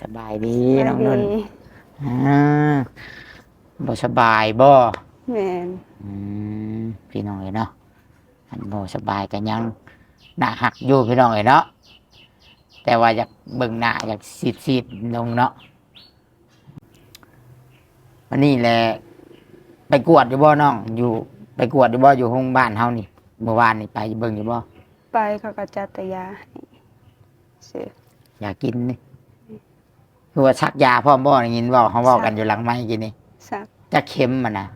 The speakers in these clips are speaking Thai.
สบายดีน้องนุ่นดีอ่าบ่สบายบ่แม่นอืมพี่น้องเอ้ยเนาะอันบ่สบายกันยังหน้าหักอยู่พี่น้องเอ้ยเนาะแต่ว่าอยากเบิ่งหน้าอยากซีดๆลงเนาะวันนี้แหละไปกวดอยู่บ่น้อง อยู่ ไปกวดอยู่บ่อยู่ห้องบ้านเฮานี่เมื่อวานนี่ไปเบิ่งอยู่บ่ไปเขาก็จัดแต่ยาให้ซื้ออยากกินนี่ คือว่าชักยาพร้อมบ่ได้ยินเว้าเฮาเว้ากันอยู่หลังไม้กินนี่สักจะเข็มมันน่ะ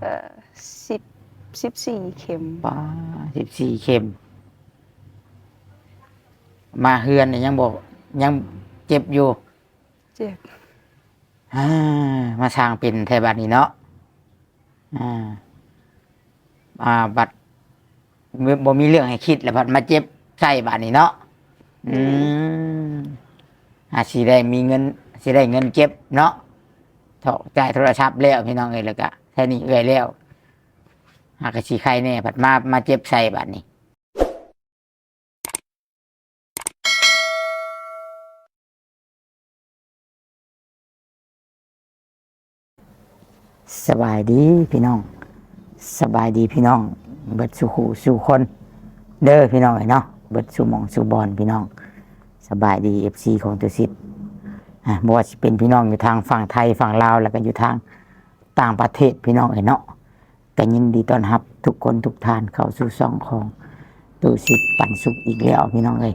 เอ่อสิบสิบสี่เข็มป้าสิบสี่เข็ม มาเฮือนนี่ยังบอกยังเจ็บอยู่เจ็บอ่ามาสร้างเป็นไทยบัตนี่เนาะอ่าอ่าบัตรบ่มีเรื่องให้คิดแล้วบัดมาเจ็บใส่บัตรนี่เนาะอืมอาสิได้มีเงิน สิได้เงินเก็บเนาะถอจ่ายโทรศัพท์แล้วพี่น้องเอ้ยแล้วก็แค่นี้เอ้ยแล้วหากสิใครเนี่ยบัดมามาเจ็บใส่บัตรนี่สบายดีพี่น้อง สบายดีพี่น้อง เบิดสู่หูสู่คน เด้อพี่น้องเอ้ยเนาะเบิดสู่มองสู่บอลพี่น้อง สบายดีเอฟซีของตัวสิทธิ์ บ่ว่าสิเป็นพี่น้องอยู่ทางฝั่งไทยฝั่งลาวแล้วก็อยู่ทางต่างประเทศพี่น้องเอ้เนาะก็ยินดีต้อนรับ ทุกคนทุกท่านเข้าสู่ช่องของตัวสิทธิ์ปันสุขอีกแล้วพี่น้องเอ้ย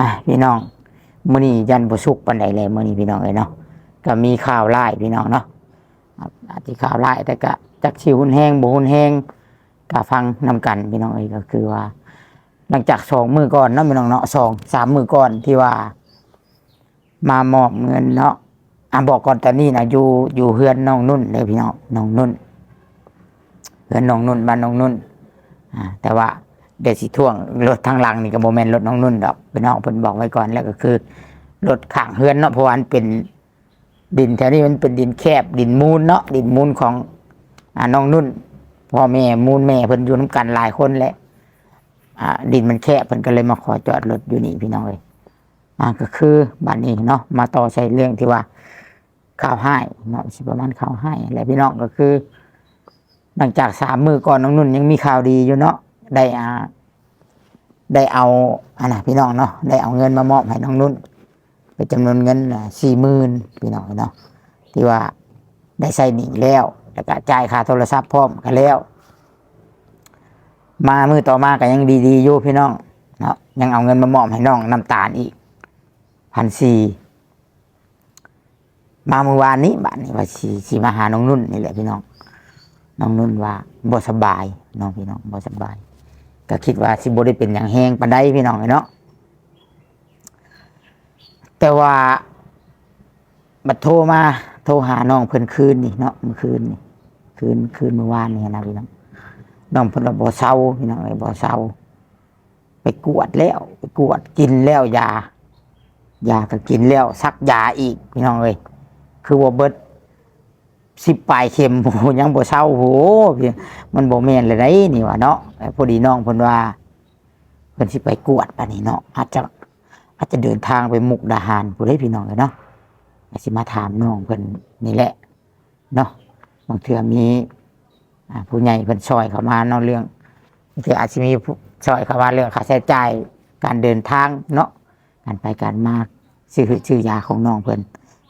อะพี่น้องมื้อนี้ยันบ่สุขปานใดเลยมื้อนี้พี่น้องเอ้ยเนาะก็มีข่าวร้ายพี่น้องเนาะอาจจะข่าวร้ายแต่ก็จักชิวหุนแห้งบุหุนแห้งก็ฟังนำกันพี่น้องเอ้ยก็คือว่า หลังจากสองมือก่อนเนาะพี่น้องเนาะสองสามมือก่อนที่ว่า มามอบเงินเนาะอะบอกก่อนแตอนนี้นะอยู่อยู่เฮือนน้องนุ่นเลยพี่น้องน้องนุ่นเฮือนน้องนุ่นบ้านน้องนุ่นอ่าแต่ว่าเดี๋ยวสิท่วงรถทางหลังนี่ก็โมเมนรถน้องนุ่นดอกพี่น้องเพิ่นบอกไว้ก่อนแล้วก็คือรถข้างเฮือนเนาะเพราะว่ามันเป็นดินแถวนี้มันเป็นดินแคบดินมูลเนาะดินมูลของอ่าน้องนุ่นพ่อแม่มูลแม่เพิ่นอยู่น้ำกันหลายคนแหละอ่าดินมันแคบเพิ่นก็เลยมาขอจอดรถอยู่นี่พี่น้องเลย อ่าก็คือบ้านนี้เนาะมาต่อใช้เรื่องที่ว่าข่าวให้เนาะสิประมาณข่าวให้อะพี่น้องก็คือ หลังจากสามมือก่อนน้องนุ่นยังมีข่าวดีอยู่เนาะได้อ่าได้เอาอันน่ะพี่น้องเนาะได้เอาเงินมามอบให้น้องนุ่นเป็นจำนวนเงินสี่หมื่นพี่น้องเนาะที่ว่าได้ใส่หนีแล้วแล้วก็จ่ายค่าโทรศัพท์พร้อมกันแล้ว มามือต่อมาก็ยังดีๆอยู่พี่น้องเนาะยังเอาเงินมามอบให้น้องน้ำตาลอีก พันสี่มาเมื่อวานนี้บ้านนี้ว่าสีสีมาหาน้องนุ่นนี่แหละพี่น้อง น้องนุ่นว่าบ่สบายน้องพี่น้องบ่สบาย ก็คิดว่าสิบ่ได้เป็นอย่างแห้งปานใดพี่น้องเนาะแต่ว่าบัดโทรมาโทรหาน้องเพิ่นคืนนี่เนาะเมื่อคืนนี่คืนคืนเมื่อวานนี่นะพี่น้องน้องเพิ่นว่าบ่เศร้าพี่น้องเอ้ยบ่เศร้าไปกวดแล้ว ไปกวดกินแล้วยา ยาก็กินแล้วซักยาอีกพี่น้องเอ้ยคือว่าเบิดสิบปลายเข็มโอ้โหยังบ่เศร้าโอ้หพี่มันบ่แม่นเลยได้นี่ว่าเนาะพอดีน้องเพิ่นว่าเพิ่นสิไปกวดปานนี้เนาะอาจจะอาจจะเดินทางไปมุกดาหารผู้ได้พี่น้องเลยเนาะอาจสิมาถามน้องเพิ่นนี่แหละเนาะบางเทื่อมีผู้ใหญ่เพิ่นช่วยเข้ามาเนาะเรื่องบางเทื่ออาจจะมีช่วยเข้ามาเรื่องค่าใช้จ่ายการเดินทางเนาะ การไปการมาซื้อชื่อยาของน้องเพิ่น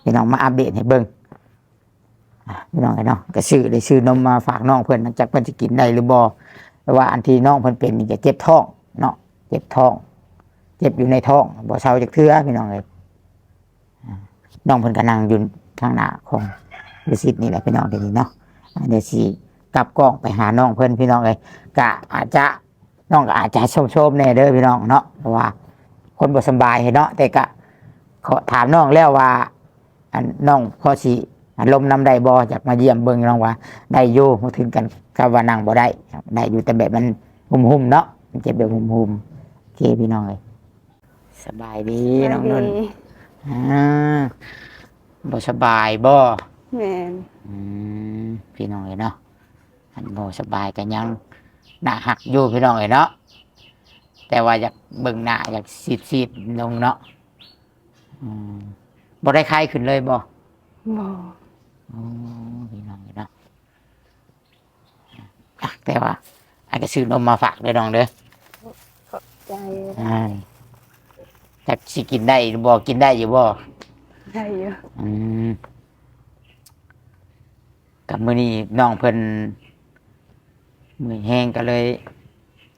พี่น้องมาอัปเดตให้เบิ่งพี่น้องไอ้เนาะก็ซื้อได้ซื้อนมมาฝากน้องเพิ่นจักเพิ่นจะกินได้หรือบ่แต่ว่าอันที่น้องเพิ่นเป็นนี่จะเจ็บท้องเนาะเจ็บท้อง เจ็บอยู่ในท้องบ่เศร้าจากเทือพี่น้องเลยน้องเพิ่นก็นั่งอยู่ข้างหน้าของฤาษีนี่แหละพี่น้องเดี๋ยวนี้เนาะเดี๋ยวสิกลับกล้องไปหาน้องเพิ่นพี่น้องเลยกะอาจจะน้องก็อาจจะชมๆแน่เด้อพี่น้องเนาะเพราะว่า คนบ่สำบายให้เนาะแต่ก็ขอถามน้องแล้วว่า อันน้องพอสิอารมณ์นำได้บ่อยากมาเยี่ยมเบิ่งน้องว่า ได้อยู่บ่ถึงกันกับว่านั่งบ่ได้ครับได้อยู่แต่แบบมันหุ่มๆเนาะมันเจ็บแบบหุ่มๆโอเคพี่น้องเลยสบายดีน้องนุ่นดีอ่าบ่สบายบ่ แม่นอืมพี่น้องเอ้ยเนาะอันบ่สบายกันยังหน้าหักอยู่พี่น้องเอ้ยเนาะ แต่ว่าอยากเบิ่งหน้าอยากซีดๆลงเนาะอืมบ่ได้คลายขึ้นเลยบ่บ่โอ้พี่น้องเนาะอะแต่ว่าอาจจะซื้อนมมาฝากเด้อน้องเด้อขอบใจอ่าจักสิกินได้หรือบ่กินได้อยู่บ่ได้อยู่อืมกับมื้อนี้น้องเพิ่นมือแห้งก็เลย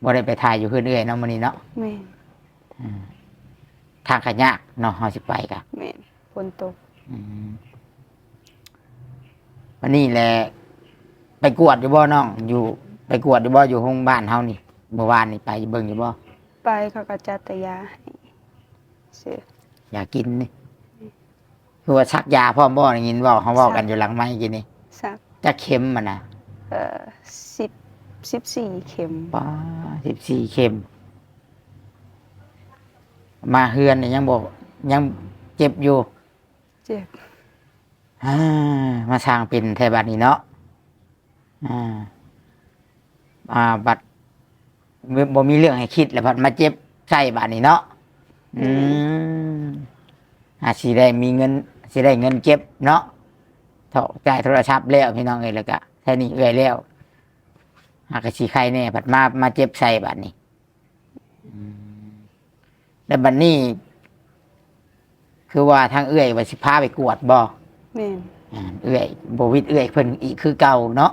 บ่ได้ไปถ่ายอยู่เพื่อนเอื้อยเนาะมื้อนี้เนาะแม่นทางก็ยากเนาะเฮาสิไปกะแม่นฝนตกอืมวันนี้แหละไปกวดอยู่บ่น้อง อยู่ ไปกวดอยู่บ่อยู่ห้องบ้านเฮานี่เมื่อวานนี่ไปเบิ่งอยู่บ่ไปเขาก็จัดแต่ยาให้ซื้ออยากกินนี่คือว่าชักยาพร้อมบ่ได้ยินบ่เฮาเว้ากันอยู่หลังไม้กินนี่สัก จะเข็มมันน่ะ เอ่อสิบ สิบสี่เข็มป้า14เข็ม มาเฮือนนี่ยังบ่ยังเจ็บอยู่เจ็บอ่ามาสร้างเป็นแทบัดนี้เนาะอ่าอ่าบัดบ่บ่มีเรื่องให้คิดแล้วบัดมาเจ็บใช่บัดนี้เนาะอืมอาสิได้มีเงินสิได้เงินเก็บเนาะเท่าจ่ายโทรศัพท์แล้วพี่น้องเอ้ยแล้วก็แค่นี้เอ้ยแล้ว หากสิใครแน่บัดมามาเจ็บใส่บัดนี้อืมแล้วบัดนี้ คือว่าทางเอื้อยว่าสิพาไปกวดบ่แม่นอ่าเอื้อยบวิดเอื้อยเพิ่นอีกคือเก่าเนาะ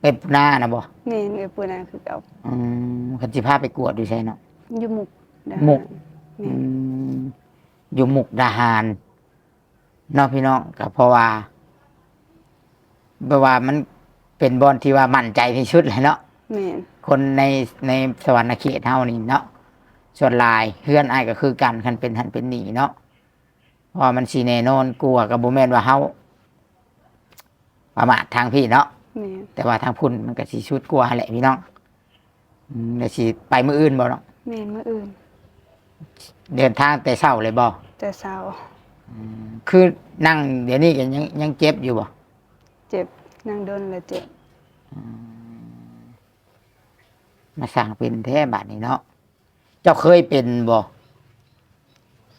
เอ้ยหน้านะบ่แม่นเอ้ยปูนาคือเก่าอืมคันสิพาไปกวดอยู่ใช่เนาะอยู่หมุกดาหมุกแม่อืนมอยู่มุกดาหารเนาะพี่น้องก็เพราะว่าเพราะว่ามันเป็นบอนที่ว่ามั่นใจที่สุดเลยเนาะ แม่นคนในในสวรรค์เขตเฮานี่เนาะส่วนหลายเพื่อนอ้ายก็คือกันคันเป็นหันเป็นหนีเนาะเพราะว่ามันสีแน่นอนกลัวกับบ่แม่นว่าเฮาประมาททางพี่เนาะแม่นแต่ว่าทางพุ่นมันก็สีชุดกลัวแหละพี่น้องอืมแล้วสิไปมืออื่นบ่เนาะแม่นมื้ออื่น เดินทางแต่เช้าเลยบ่แต่เช้าคือนั่งเดี๋ยวนี้ก็ยังยังเจ็บอยู่บ่เจ็บนั่งโดนแล้วเจ็บมาสั่งเป็นแท้บาดนี้เนาะเจ้าเคยเป็นบ่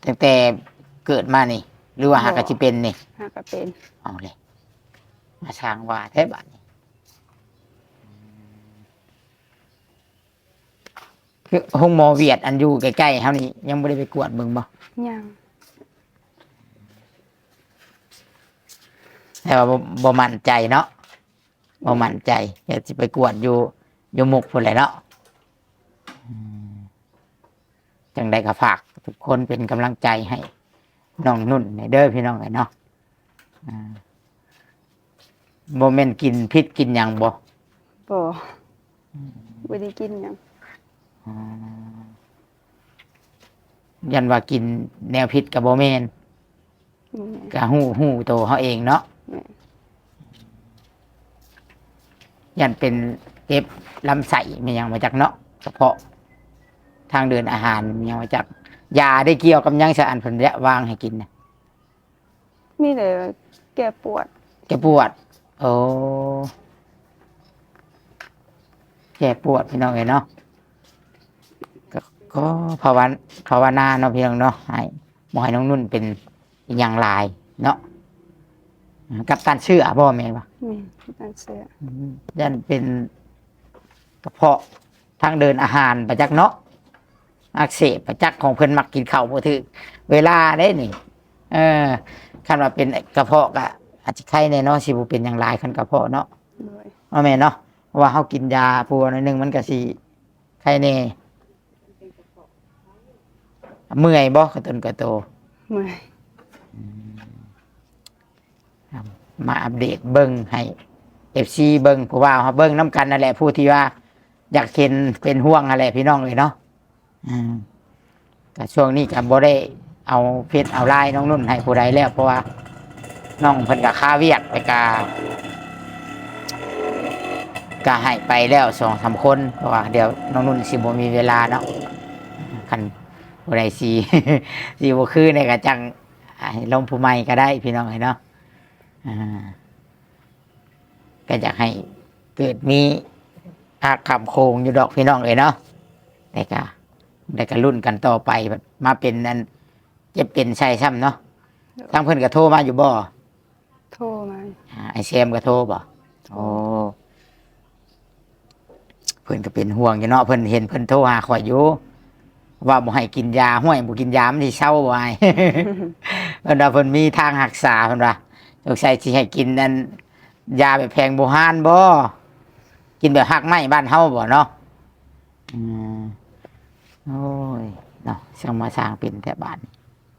ตั้งแต่เกิดมานี่ หรือว่าหากะสิเป็นนี่หาก็เป็นเอาเลยมาสร้างว่าแท้บาดนี้คือห้องหมอเวียดอันอยู่ใกล้ๆเฮานี่ยังบ่ได้ไปกวดเบิ่งบ่ยังแต่ว่าบ่บ่มั่นใจเนาะบ่มั่นใจอยากสิไปกวดอยู่อยู่มุกพุ่นแหละเนาะอืม จังใดก็ฝาก ทุกคนเป็นกำลังใจให้น้องนุ่นในเด้อพี่น้องไอ้เนาะอ่าบ่แม่นกินพิษกินหยังบ่บ่บ่ได้กินหยังอ่ายันว่ากินแนวพิษกับบ่แม่นแม่นก็ฮู้ฮู้โตวเฮาเองเนาะแม่นยันเป็นเจ็บลำไส้มีหยังมาจากเนาะกระเพาะ ทางเดินอาหารมีหยังมาจากยาได้เกี่ยวกับหยังสะอันเพิ่นแระวางให้กินนะมีแต่แก้ปวด แกปวด โอ้แกปวดพี่น้องเอ้ยเนาะก็ก็ภาวนาภาวนาเนาะพี่น้องเนาะให้บ่ให้น้องนุ่นเป็นอหย่างหลายเนาะกับการเชื่อบ่แม่นบ่แม่นนั่นเสื้อยันเป็นกระเพาะทางเดินอาหารประจักษ์เนาะ อักเสบประจักษ์ของเพิ่นมักกินข้าวบ่ถึกเวลาได้นี่ เออคันว่าเป็นกระเพาะก็อาจจะไข้แน่เนาะสิบ่เป็นอย่างหลายคันกระเพาะเนาะโดยว่าแม่นเนาะเพราะว่าเฮากินยาพัวหน่อยหนึงมันก็สิไข้แน่เมื่อยบ่กระตุนกระโตเมื่อยมาอัปเดตเบิ้งให้เอฟซีเบิ้งผู้ว่าเขาเบิ้งน้ำกันนั่นแหละผู้ที่ว่า อยากเห็นเป็นห่วงอะไรพี่น้องเลยเนาะ อืมแต่ช่วงนี้กับบ่ได้เอาเพชรเอาลายน้องนุ่นให้ผู้ใดแล้ว เพราะว่าน้องเพิ่นกับค่าเวียกไปกาก็ให้ไปแล้วสองสามคนเพราะว่าเดี๋ยวน้องนุ่นสิบ่มีเวลาเนาะคันผู้ใดสีสีบ่คือในยกระจังลงผู้ใหม่ก็ได้พี่น้องเอ้เนาะอ่าก็อยากให้เกิดมีอาคำโคงอยู่ดอกพี่น้องเลยเนาะแต่ก็ แต่ก็รุ่นกันต่อไปแบบมาเป็นอันเจะเป็นใช่ซ้ำเนาะทางเพิ่นก็โทรมาอยู่บ่โทรมาอ่าไอแซมก็โทรบ่โอ้เพิ่นก็เป็นห่วงอยู่เนาะเพิ่นเห็นเพิ่นโทรหาข่อยอยู่ว่าบ่ให้กินยาห้วยบ่กินยามันสิเศร้าบ่อ้ายเพิ่นว่าเพิ่นมีทางรักษาเพิ่นว่าสงสัยสิให้กินนั่นยาแบบแพงโบราณบ่กินแบบหักไม้บ้านเฮาบ่เนาะอืม โอ้ยเนาะสร้างมาสร้างเป็นแต่บ้าน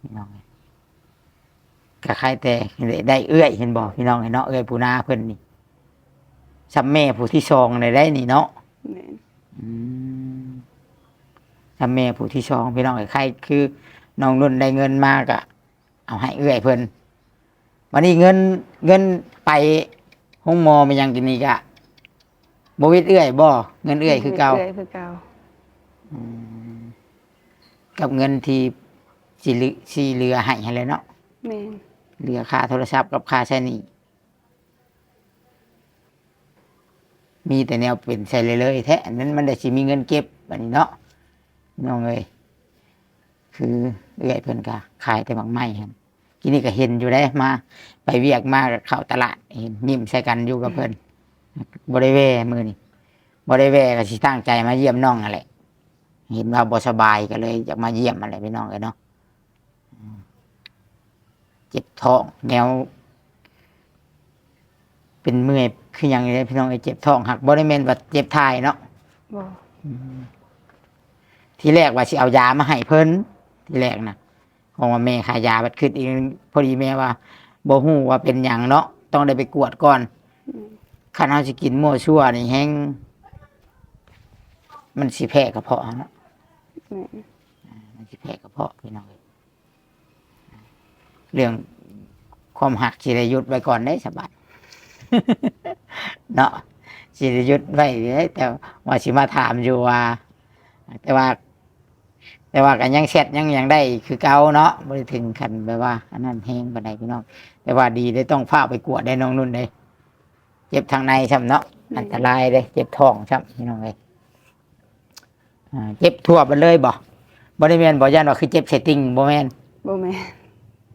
พี่น้องเอ้ยก็ใครแต่ได้เอื้อยเห็นบ่พี่น้องเอ้ยเนาะเอื้อยผู้นาเพิ่นนี่ซับแม่ผู้ที่สองได้ได้นี่เนาะแม่นอืมทำแม่ผู้ที่สองพี่น้องไอ้ใครคือน้องนุ่นได้เงินมากอะเอาให้เอื้อยเพิ่นวันนี้เงินเงินไปห้องหมอมันยังกินนี่กะบวิดเอื้อยบ่เงินเอื้อยคือเก่าเอื้อยคือเก่าอืม กับเงินที่สีเหลือสีเหลือให้ให้เลยเนาะแม่นเหลือค่าโทรศัพท์กับค่าใช้หนี่ มีแต่แนวเป็นใส่เลยเลยๆแท้อันนั้นมันได้สิมีเงินเก็บแบบนี้เนาะน้องเอ้ยคือเอื้อยเพิ่นก็ขายแต่หมักไม้ครับทีนี้ก็เห็นอยู่ได้มา ไปเวียกมาก็เข้าตลาดเห็นยิ้มใส่กันอยู่กับเพิ่นบริเวณมือนี่บริเวณก็สิตั้งใจมาเยี่ยมน้องอะไร เห็นว่าบ่สบายก็เลยอยากมาเยี่ยมอะไรพี่น้องเลยเนาะอืมเจ็บท้องแนว เป็นเมื่อยคืออย่างนี้พี่น้องไอ้เจ็บท้องหักบริเวณว่าเจ็บทายเนาะบ่ทีแรกว่าสิเอายามาให้เพิ่นทีแรกนะของว่าแม่ขายยาบัดขึ้นอีกพอดีแม่ว่าบ่ฮู้ว่าเป็นหยังเนาะต้องได้ไปกวดก่อนอืมคันเฮาสิกินมั่วชั่วนี่แฮงมันสิแพ้กระเพาะเนาะ แม่นมันสิแพ้กระเพาะพี่น้องเอ้ยเรื่องความหักสิได้หยุดไว้ก่อนได้สบาย เนาะสิได้หยุดไว้เด้แต่ว่าสิมาถามอยู่ว่า แต่ว่า แต่ว่ากันยังแชทยังยังได้คือเก่าเนาะบ่ได้ถึงขั้นแบบว่า อันนั้นแฮงปานใดพี่น้องแต่ว่าดีได้ต้องพาไปกวดได้น้องนุ่นเลยเจ็บทางในช้ำเนาะอันตรายเลยเจ็บท้องช้ำพี่น้องเลยอ่า เจ็บทั่วไปเลยบ่บ่ได้แม่นบ่ย่านว่าคือเจ็บเซตติ้งบ่แม่นบ่แม่น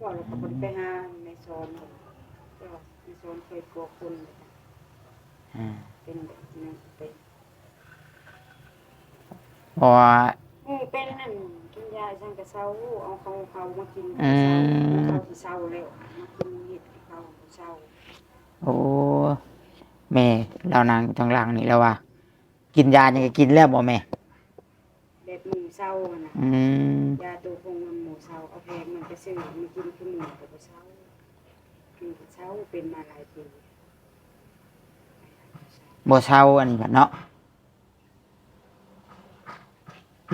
ว่าเราก็บ่ได้ไปหาในโซนแต่ว่าในโซนเคยกลัวคนอ่าเป็นแบบนั้นเป็นเพราะว่าเออเป็นนั่นกินยาจังกะเซาเอาเขาเขามากินอืมเขาที่เซาแล้วมากินเห็ดให้เขาเซาโอ้แม่เรานางทางหลังนี่แล้วว่า กินยายังก็กินแล้วบ่แม่ แบบหมูเซาอะนะอืมยาตัวคงมันหมูเซาเอาแพงมันไปซื้อมากินคือหมูกับบ่เซากินเซาเป็นมาหลายปีบ่เช่าอันนี้บัดเนาะ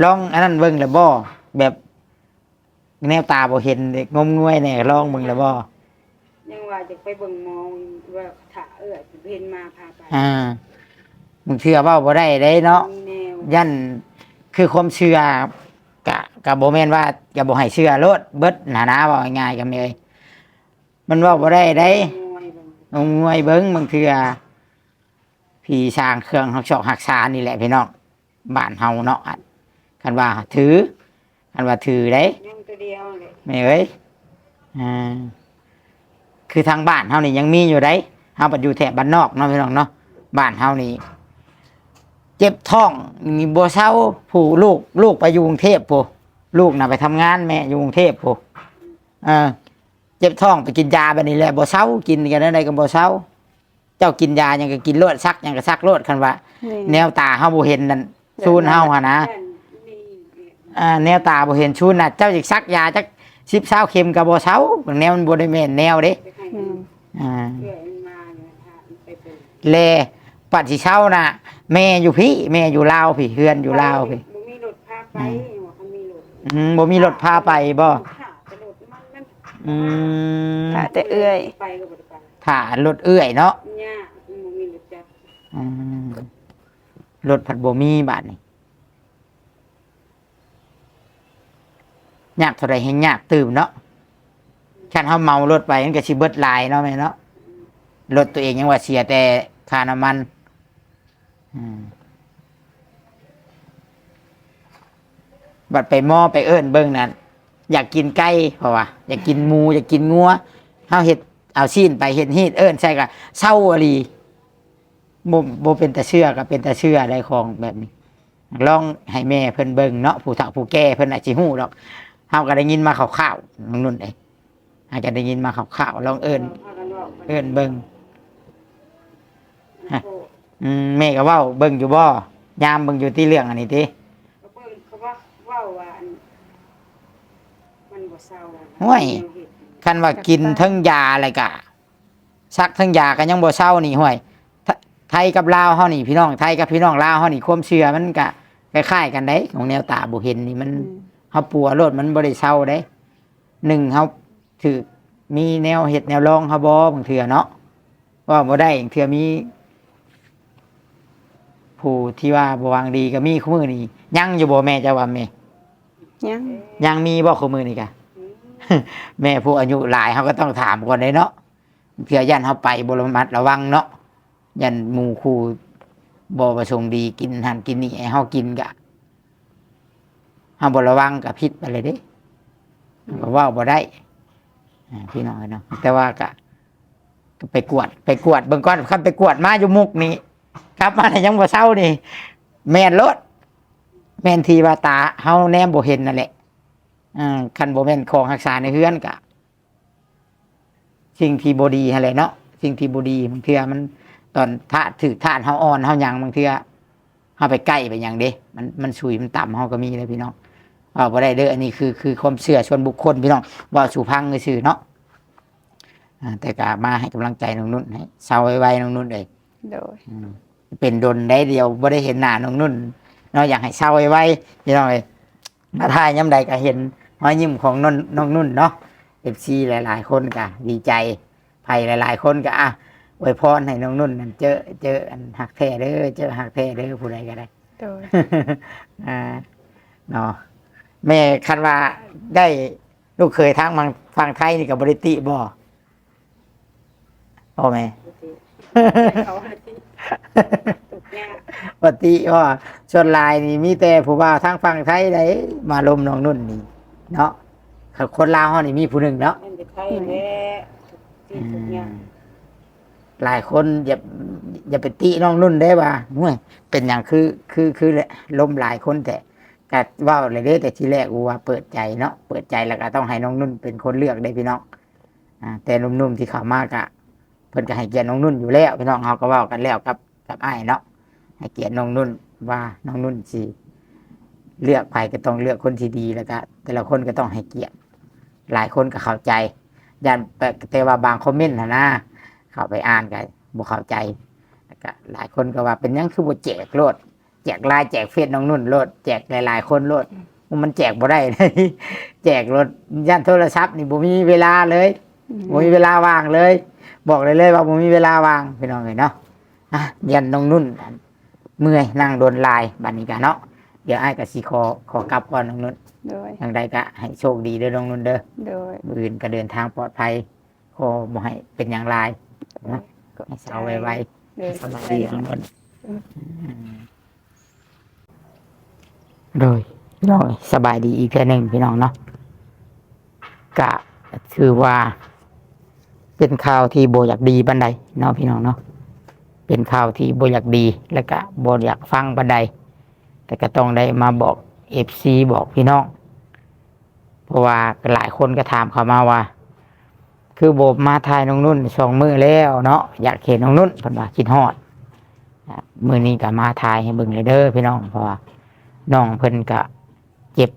ลองอันนั้นเบิ่งแล้วบ่แบบ แนวตาบ่เห็นเด็กงมงวยแน่ลองเบิ่งแล้วบ่ยังว่าจะไปเบิ่งหมอว่าถ้าเอื้อสิเพิ่นมาพาไปอ่ามึงเชื่อเว่าบ่ได้ได้เนาะมีแนวยัน คือความเชื่อกะกะบ่แมนว่าจะบ่ให้เชื่อโลดเบิดหนาหนาว่าง่ายๆกันเลยมันว่าบ่ได้ได้งงวยเบิ่งบางเทือพี่สร้างเครื่องหักชอกหักษานี่แหละพี่น้องบ้านเฮาเนาะอันคันว่าถือคันว่าถือได้ยังตัวเดียวเลยแม่เอ้ยอ่าคือทางบ้านเฮานี่ยังมีอยู่ได้เฮาปัดอยู่แถบบ้านนอกเนาะพี่น้องเนาะบ้านเฮานี่ เจ็บท้องมีบัวเศร้าผู้ลูกลูกไปอยู่กรุงเทพผู้ลูกน่ะไปทำงานแม่อยู่กรุงเทพผู้เออเจ็บท้องไปกินยาแบบนี้แหละบัวเศร้ากินกันได้กับบัวเศร้า เจ้ากินยายังก็กินโลดซักยังก็ซักโลดคันว่าแม่นแนวตาเฮาบ่เห็นนั่นชูนเฮาหะนะแม่นนี่เนี่ยอ่าแนวตาบ่เห็นชูนน่ะเจ้าจิซักยาจักสิบเช้าเข็มกับบัวเศร้าแนวมันบ่ได้แม่นแนวเด้ไปให้แม่นอ่าเพื่อมันมาเนี่ยถ้ามันไปเป็นแล ปัดสิเช้าน่ะ แม่อยู่พี่ แม่อยู่ลาวพี่เฮือนอยู่ลาวพี่ บ่มีรถพาไปว่าเขามีรถอืมบ่มีรถพาไปบ่ค่ะแต่รถมันมันอืมถ้าแต่เอื้อย ไปก็บ่ได้ไปถ้ารถเอื้อยเนาะมันยากมันบ่มีรถจักรอืมรถผัดบ่มีบาทนี่ยากเท่าไรให้ยากตื่มเนาะคันเฮาเมารถไปมันก็สิเบิดหลายเนาะแม่เนาะรถตัวเองยังว่าเสียแต่ค่าน้ำมันอืม บัดไปหม้อไปเอิ้นเบิ่งนั่นอยากกินไก่เพราะว่า อยากกินหมู อยากกินงัวเฮาเฮ็ดเอาซีนไปเฮ็ดฮีดเอิ้นใช่ก็เศร้าอหลีบ่บ่เป็นตาเชื่อก็เป็นตาเชื่อได้ของแบบนี้ ลองให้แม่เพิ่นเบิ่งเนาะผู้เฒ่าผู้แก่เพิ่นอาจสิฮู้ดอกเฮาก็ได้ยินมาคร่าวๆน้องนุ่นเอ้อาจจะได้ยินมาคร่าวๆลองเอิ้นเอิ้นเบิ่งฮะ อืมแม่ก็เว้าเบิ่งอยู่บ่ยามเบิ่งอยู่ที่เรื่องอันนี้ติเขาเบิ่งเขาว่าเว้าว่าอันมันบ่เศร้าอะห่วยแนเฮ็ดคันว่ากินทั้งยาอะไรกะซักทั้งยาก็ยังบ่เศร้านี่ห่วยไทไทยกับลาวเฮานี่พี่น้องไทยกับพี่น้องลาวเฮานี่ความเชื่อมันก็คล้ายๆกันเด้ของแนวตาบ่เห็นนี่มันอืมเฮาปัวโลดมันบ่ได้เศร้าเด้หนึ่งเฮาถือมีแนวเฮ็ดแนวรองเฮาบ่บางเทื่อเนาะว่าบ่ได้เทื่อมี ผู้ที่ว่าบ่หวังดีก็มีคู่มือนี่ยังอยู่บ่แม่เจ้าว่าแม่ ยังยังมีบ่คู่มือนี่กะอืมแม่ผู้อายุหลายเขาก็ต้องถามก่อนเลยเนาะเพื่อยันเขาไปบรมัดระวังเนาะยันหมู่ครูบประสงค์ดีกินหันกินนี่ให้เขากินกะเขาบระวังกับพิษไปเลยเด้ก็เว่าบ่ได้อ่าพี่น้องเนาะแต่ว่ากะก็ไปกวด ไปกวดเบิ่งก้อนคันไปกวดมาอยู่มุกนี่ ครับมาในยังบ่เศร้านี่ แม่นรถแม่นทีว่าตาเฮาแนมบ่เห็นนั่นแหละอ่าคันโบแมนของรักษาในเฮือนกะ สิ่งที่บดีอะไรเนาะสิ่งที่บดีบางเทื่อมัน ตอนท่าถือท่านเฮาอ่อนเฮาหยังบางเทื่อเฮาไปใกล้ไปหยังเด้ มันมันสุยมันต่ำเฮาก็มีเลยพี่น้องว่าบ่ได้เด้ออันนี้คือคือความเชื่อส่วนบุคคลพี่น้องว่าสู่พังซื่อๆเนาะอ่าแต่ก็มาให้กำลังใจน้องนุ่นให้เศร้าไว้ๆน้องนุ่นเลยโดยอืม เป็นดนได้เดียวบ่ได้เห็นหน้าน้องนุ่นเนาะอยากให้เศร้าไว้ๆพี่น้องเอ้ยมาถ่ายย้ำใดก็เห็นรอยยิ้มของนนน้องนุ่นเนาะเอฟซีหลาย ๆ คนก็ดีใจไผ่หลาย ๆ คนก็อะอวยพรให้น้องนุ่นนั่นเจอเจออันหักแท้เด้อเจอหักแท้เด้อผู้ใดก็ได้โดยอ่าเนาะแม่คันว่าได้ลูกเคยทางมังฟังไทยนี่กับบริติบ่พ่อแม่เขาให้ที่ตกยาก ปกติว่าส่วนหลายนี่มีแต่ผู้บ่าวทางฝั่งไทยได้มาลมน้องนุ่นนี่เนาะคนลาวเฮานี่มีผู้หนึ่งเนาะเป็นไปไทยแท้ที่ตกยากหลายคนอย่าอย่าไปติน้องนุ่นได้ว่าห่วยเป็นอย่างคือคือคือแหละลมหลายคนแต่ก็เว่าเลยเด้แต่ทีแรกกูว่าเปิดใจเนาะเปิดใจแล้วก็ต้องให้น้องนุ่นเป็นคนเลือกได้พี่น้องอ่าแต่หนุ่มๆที่เข้ามากะเพิ่นก็ให้เกียรติน้องนุ่นอยู่แล้วพี่น้องเขาก็เว้ากันแล้วกับ กับอ้ายเนาะให้เกียรติน้องนุ่นว่าน้องนุ่นสิเลือกไปก็ต้องเลือกคนที่ดีแล้วก็แต่ละคนก็ต้องให้เกียรติหลายคนก็เข้าใจยันแต่แต่ว่าบางคอมเมนต์นะนะเข้าไปอ่านกันบ่เข้าใจแล้วก็หลายคนก็ว่าเป็นหยังคือบ่แจกโลดแจกไลน์แจกเฟซน้องนุ่นโลดแจกหลาย ๆ คนโลดมันแจกบ่ได้เลยแจกโลดย่านโทรศัพท์นี่บ่มีเวลาเลยบ่มีเวลาว่างเลย บอกเลยเลยว่าบ่มีเวลาว่างพี่น้องเอ้ยเนาะ อะยันน้องนุ่นเมื่อยนั่งโดนลายบัดนี้กันเนาะเดี๋ยวอ้ายก็สิขอขอกลับก่อนน้องนุ่นโดย ทางใดก็ให้โชคดีเด้อน้องนุ่นเด้อโดยมื้ออื่นก็เดินทางปลอดภัยขอบ่ให้เป็นอย่างไรให้เศร้าไว้โดยๆสบายดีทุกคนโดยพี่น้องสบายดีอีกแค่หนึ่งพี่น้องเนาะกะถือว่า เป็นข่าวที่โบอยากดีบันไดเนาะพี่น้องเนาะ เป็นข่าวที่โบอยากดี แล้วก็โบอยากฟังบันไดแต่ก็ต้องได้มาบอกเอฟซีบอกพี่น้อง เพราะว่าหลายคนก็ถามเขามาว่า คือโบบมาทายน้องนุ่นสองมือแล้วเนาะอยากเห็นน้องนุ่นเพิ่นว่าคิดฮอดมือนี้ก็มาทายให้เบิ่งเลยเด้อพี่น้อง เพราะว่าน้องเพิ่นก็เจ็บ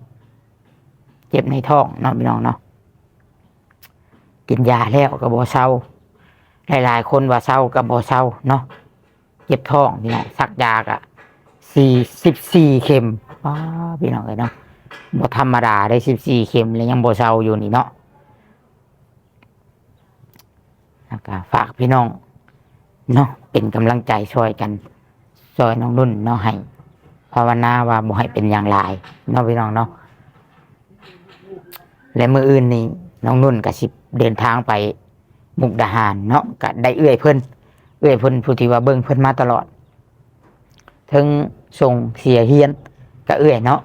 เจ็บในท้องเนาะพี่น้องเนาะกินยาแล้วก็บ่เศร้า หลายๆ คนว่าเศร้าก็บ่เศร้าเนาะเจ็บท้องพี่น้องสักยากอะสี่สิบสี่เข็มอ้าพี่น้องเอ้ยเนาะบ่ธรรมดาได้สิบสี่เข็มแล้วยังบ่เศร้าอยู่นี่เนาะแล้วก็ฝากพี่น้องเนาะเป็นกำลังใจช่วยกันช่วยน้องนุ่นเนาะให้ภาวนาว่าบ่ให้เป็นอย่างไรเนาะพี่น้องเนาะและมืออื่นนี่น้องนุ่นก็สิบเดินทางไป มุกดาหารเนาะก็ได้เอื้อยเพิ่นเอื้อยเพิ่นผู้ที่ว่าเบิ่งเพิ่นมาตลอดถึงส่งเสียเฮียนก็เอื้อยเนาะ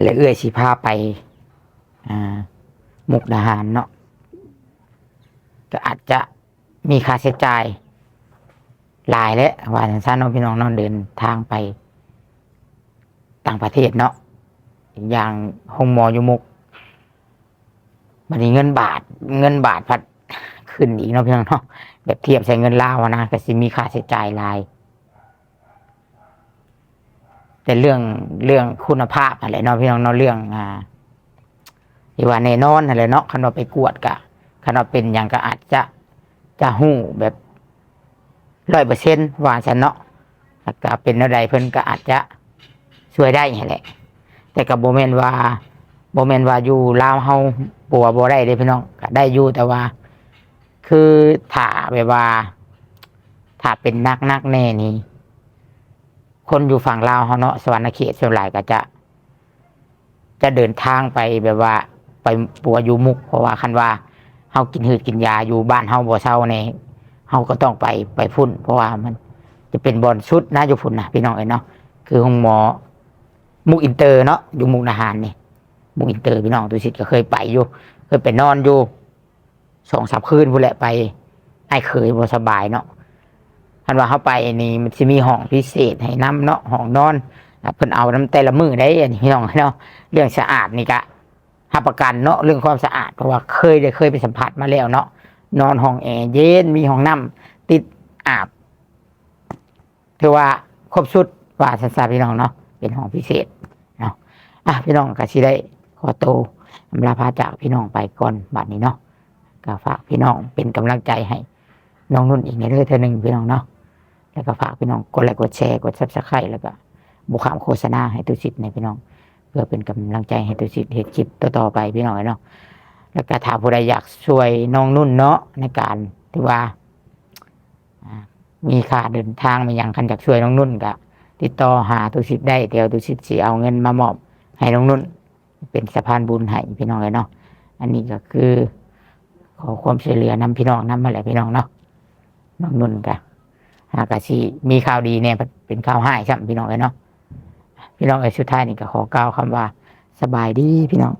และเอื้อยสิพาไปอ่ามุกดาหารเนาะก็อาจจะมีค่าใช้จ่ายหลายและว่าทางซ่นเน้องพี่น้องน้องเดินทางไปต่างประเทศเนาะอย่างห้องมอยู่มุก มันนี้เงินบาทเงินบาทพัดขึ้นอีกเนาะพี่น้องเนาะแบบเทียบใช้เงินลาวอะนะก็สิมีค่าใช้จ่ายหลาย แต่เรื่องเรื่องคุณภาพอะไรเนาะพี่น้องเนาะเรื่องอ่าที่ว่าแน่นอนอะไรเนาะคันว่าไปกวดกะคันว่าเป็นอย่างก็อาจจะจะหู้แบบร้อยเปอร์เซ็นต์ว่าฉันเนาะแล้วก็เป็นอะไรเพิ่นก็อาจจะช่วยได้อย่างแหละ แต่กับโบเมนว่าโบเมนว่าอยู่ลาวเฮา ปัวบ่ได้เด้พี่น้องก็ได้อยู่แต่ว่า คือถ้าแบบว่าถ้าเป็นนักนักแน่นี่คนอยู่ฝั่งลาวเขาเนาะสวรรณเขตส่วนใหญ่ก็จะ จะเดินทางไปแบบว่า ไปปัวอยู่มุก เพราะว่าคันว่าเฮากินหืดกินยาอยู่บ้านเฮาบ่เศร้าเนี่ยเฮาก็ต้องไปไปพุ่น เพราะว่ามันจะเป็นบอลชุดนะอยู่พุ่นนะพี่น้องเอ้เนาะคือห้องหมอมุกอินเตอร์เนาะอยู่มุกนาหารนี่ มุกอินเตอร์พี่น้องตุสิทธิ์ก็เคยไปอยู่ เคยไปนอนอยู่สองสามคืนพุ่นแหละไปไอ้เคยบ่สบายเนาะคันว่าเข้าไปนี่มันจะมีห้องพิเศษให้น้ำเนาะห้องนอนเพิ่นเอาน้ำแต่ละมือได้อันนี้พี่น้องเนาะเรื่องสะอาดนี่ก็หับประกันเนาะเรื่องความสะอาดเพราะว่าเคยได้เคยไปสัมผัสมาแล้วเนาะนอนห้องแอร์เย็นมีห้องน้ำติดอาบถือว่าครบชุดว่าสันสาพี่น้องเนาะเป็นห้องพิเศษเนาะอะพี่น้องก็สิได้ อโตวอำลาพาจากพี่น้องไปก่อนบัดนี้เนาะก็ฝากพี่น้องเป็นกำลังใจให้น้องนุ่นอีกในเรื่องเธอหนึ่งพี่น้องเนาะแล้วก็ฝากพี่น้องกดไลค์กดแชร์กดซับสไครต์แล้วก็บุคคลโฆษณาให้ตุสิทธิ์ในพี่น้อง เพื่อเป็นกำลังใจให้ตุสิทธิ์เห็นคลิปต่อๆไปพี่น้องเนาะแล้วก็ถ้าผู้ใดอยากช่วยน้องนุ่นเนาะในการที่ว่ามีค่าเดินทางมาอย่างคันอยากช่วยน้องนุ่นก็ติดต่อหาตุสิทธิ์ได้เดี๋ยวตุสิทธิ์สิเอาเงินมามอบให้น้องนุ่น เป็นสะพานบุญให้พี่น้องเลยเนาะอันนี้ก็คือ ขอความช่วยเหลือนำพี่น้องนำมาแหละพี่น้องเนาะน้องนุ่นกะหากะสิมีข่าวดีเนี่ยเป็นข่าวให้ใช่ไหมพี่น้องเลยเนาะพี่น้องเอ้ยสุดท้ายนี่ก็ขอกล่าวคำว่าสบายดีพี่น้อง